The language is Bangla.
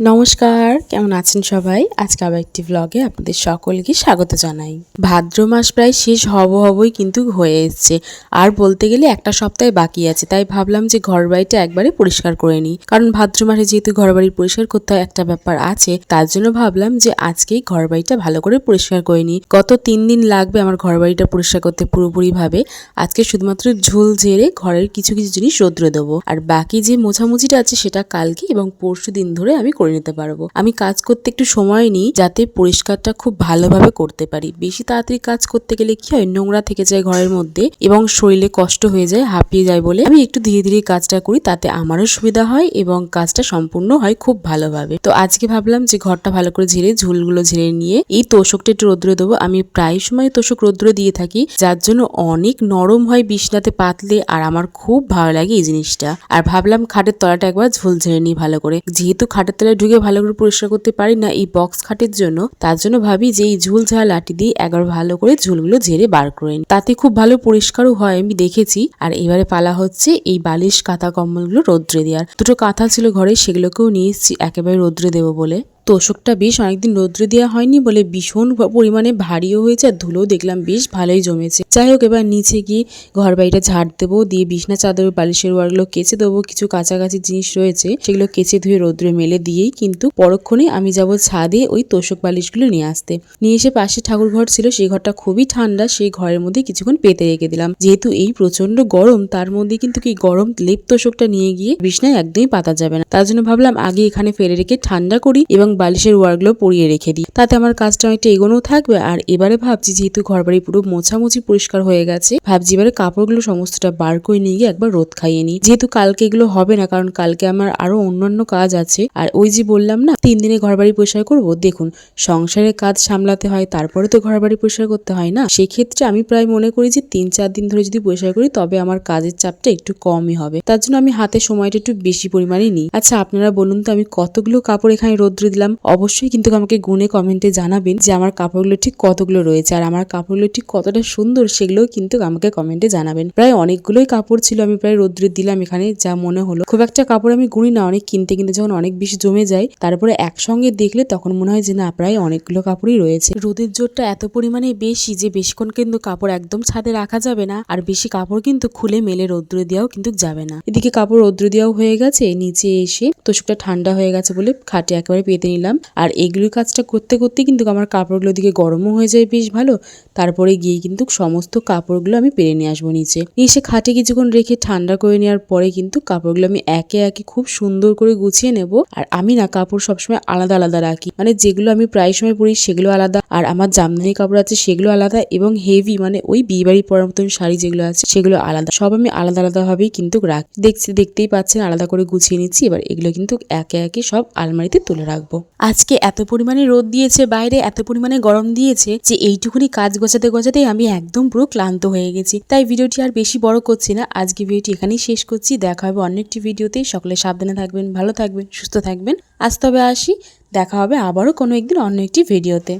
নমস্কার, কেমন আছেন সবাই? আজকে আবার একটি ব্লগে আপনাদের সকলকে স্বাগত জানাই। ভাদ্র মাস প্রায় শেষ হব হবই কিন্তু হয়ে এসছে। আর বলতে গেলে একটা সপ্তাহে বাকি আছে, তাই ভাবলাম যে ঘর বাড়িটা একবারে পরিষ্কার করে নিই। কারণ ভাদ্র মাসে যেহেতু ঘর বাড়ি পরিষ্কার করতে একটা ব্যাপার আছে, তার জন্য ভাবলাম যে আজকেই ঘর বাড়িটা ভালো করে পরিষ্কার করে নিই। গত তিন দিন লাগবে আমার ঘর বাড়িটা পরিষ্কার করতে পুরোপুরিভাবে। আজকে শুধুমাত্র ঝুল ঝেড়ে ঘরের কিছু কিছু জিনিস রোদ্রে দেবো। আর বাকি যে মোছামুছিটা আছে সেটা কালকে এবং পরশু দিন ধরে আমি করে নিতে পারব। আমি কাজ করতে একটু সময় নিই যাতে পরিষ্কারটা খুব ভালোভাবে করতে পারি। বেশি তাড়াতাড়ি কাজ করতে গেলে কি হয়, নোংরা থেকে যায় ঘরের মধ্যে এবং শরীরে কষ্ট হয়ে যায়, হাঁপিয়ে যায় বলে আমি একটু ধীরে ধীরে কাজটা করি, তাতে আমারও সুবিধা হয় এবং কাজটা সম্পূর্ণ হয় খুব ভালোভাবে। তো আজকে ভাবলাম যে ঘরটা ভালো করে ঝেড়ে, ঝুলগুলো ঝেড়ে নিয়ে এই তোষকটা একটু রোদ্রে দেবো। আমি প্রায় সময় তোষক রোদ্রে দিয়ে থাকি, যার জন্য অনেক নরম হয় বিছনাতে পাতলে আর আমার খুব ভালো লাগে এই জিনিসটা। আর ভাবলাম খাটের তলাটা একবার ঝুল ঝেড়ে নিই ভালো করে। যেহেতু খাটের তলায় ঢুকে ভালো করে পরিষ্কার করতে পারি না এই বক্স খাটের জন্য, তার জন্য ভাবি যে এই ঝুল ঝাল দিয়ে একবার ভালো করে ঝুলগুলো ঝেড়ে বার করে তাতে খুব ভালো পরিষ্কারও হয়, আমি দেখেছি। আর এবারে পালা হচ্ছে এই বালিশ, কাঁথা, কম্বলগুলো রৌদ্রে দেওয়ার। দুটো কাঁথা ছিল ঘরে, সেগুলোকেও নিয়ে এসেছি, একেবারে রৌদ্রে দেবো বলে। তোষকটা বেশ অনেকদিন রৌদ্রে দেওয়া হয়নি বলে ভীষণ পরিমাণে ভারীও হয়েছে আর ধুলো দেখলাম বেশ ভালোই জমেছে। যাই হোক, এবার নিচে গিয়ে ঘর বাড়িটা ঝাড় দেবো, দিয়ে বিছনা, চাদর, বালিশের ওয়ারগুলো কেচে দেবো। কিছু কাছাকাছি জিনিস রয়েছে, সেগুলো কেচে ধুয়ে রৌদ্রে মেলে দিয়েই কিন্তু পরক্ষণে আমি যাব ছাদে ওই তোষক বালিশগুলো নিয়ে আসতে। নিয়ে এসে পাশে ঠাকুর ঘর ছিল, সেই ঘরটা খুবই ঠান্ডা, সেই ঘরের মধ্যে কিছুক্ষণ পেতে রেখে দিলাম। যেহেতু এই প্রচণ্ড গরম, তার মধ্যে কিন্তু কি গরম লেপ তোষকটা নিয়ে গিয়ে বিছনায় একদমই পাতা যাবে না। তার জন্য ভাবলাম আগে এখানে ফেলে রেখে ঠান্ডা করি এবং বালিশের ওয়ারগুলো পরিয়ে রেখে দিই। তাতে আমার কাজটা অনেকটা এগোনো থাকবে। আর এবারে ভাবছি যেহেতু ঘরবাড়ি পুরো মোছামুছি পরিষ্কার হয়ে গেছে, ভাবছি এবারে কাপড়গুলো সমস্তটা বার করে নিয়ে গিয়ে একবার রোদ খাইয়ে নিই। যেহেতু কালকে এগুলো হবে না, কারণ কালকে আমার আরও অন্যান্য কাজ আছে। আর ওই যে বললাম না, তিন দিনে ঘরবাড়ি পরিষ্কার করব? দেখুন, সংসারের কাজ সামলাতে হয়, তারপরে তো ঘরবাড়ি পরিষ্কার করতে হয় না। সেক্ষেত্রে আমি প্রায় মনে করি যে তিন চার দিন ধরে যদি পরিষ্কার করি, তবে আমার কাজের চাপটা একটু কমই হবে। তার জন্য আমি হাতে সময়টা একটু বেশি পরিমাণে নিই। আচ্ছা আপনারা বলুন তো, আমি কতগুলো কাপড় এখানে রোদ্রে দিলাম? অবশ্যই কিন্তু আমাকে গুনে কমেন্টে জানাবেন যে আমার কাপড়গুলো ঠিক কতগুলো রয়েছে আর আমার কাপড়গুলো ঠিক কতটা সুন্দর সেগুলোও কিন্তু আমাকে কমেন্টে জানাবেন। প্রায় অনেকগুলোই কাপড় ছিল, আমি প্রায় রোদ্রে দিলাম এখানে যা মনে হলো। খুব একটা কাপড় আমি গুনি না, অনেক কিনতে কিনতে যখন অনেক বেশি জমে যায়, তারপরে একসঙ্গে দেখলে তখন মনে হয় যে না, প্রায় অনেকগুলো কাপড়ই রয়েছে। রোদের জোরটা এত পরিমাণে বেশি যে বেশিক্ষণ কিন্তু কাপড় একদম ছাদে রাখা যাবে না আর বেশি কাপড় কিন্তু খুলে মেলে রৌদ্র দেওয়াও কিন্তু যাবে না। এদিকে কাপড় রৌদ্র দেওয়াও হয়ে গেছে, নিচে এসে তোষকটা ঠান্ডা হয়ে গেছে বলে খাটে একেবারে পেতে নিলাম। আর এগুলোর কাজটা করতে করতে কিন্তু আমার কাপড়গুলো দিকে গরমও হয়ে যায় বেশ ভালো। তারপরে গিয়ে কিন্তু সমস্ত কাপড়গুলো আমি পেরে নিয়ে আসব নিচে। এসে খাটে কিছুক্ষণ রেখে ঠান্ডা করে নেওয়ার পরে কিন্তু কাপড়গুলো আমি একে একে খুব সুন্দর করে গুছিয়ে নেব। আর আমি না কাপড় সবসময় আলাদা আলাদা রাখি। মানে যেগুলো আমি প্রায় সময় পরি সেগুলো আলাদা। আর আমার জামদানি কাপড় আছে সেগুলো আলাদা এবং হেভি মানে ওই বিয়ে বাড়ি পরার মতন শাড়ি যেগুলো আছে সেগুলো আলাদা। সব আমি আলাদা আলাদা ভাবেই কিন্তু রাখি। দেখছি, দেখতেই পাচ্ছেন, আলাদা করে গুছিয়ে নিচ্ছি। এবার এগুলো কিন্তু একে একে সব আলমারিতে তুলে রাখব। আজকে এত পরিমাণে রোদ দিয়েছে, বাইরে এত পরিমাণে গরম দিয়েছে যে এইটুকুনি কাজ গোছাতে গোছাতেই আমি একদম পুরো ক্লান্ত হয়ে গেছি। তাই ভিডিওটি আর বেশি বড় করছি না। আজকে ভিডিওটি এখানেই শেষ করছি। দেখা হবে অন্য একটি ভিডিওতে। সকলে সাবধানে থাকবেন, ভালো থাকবেন, সুস্থ থাকবেন। আজ তবে আসি। দেখা হবে আবারও কোনো একদিন অন্য একটি ভিডিওতে।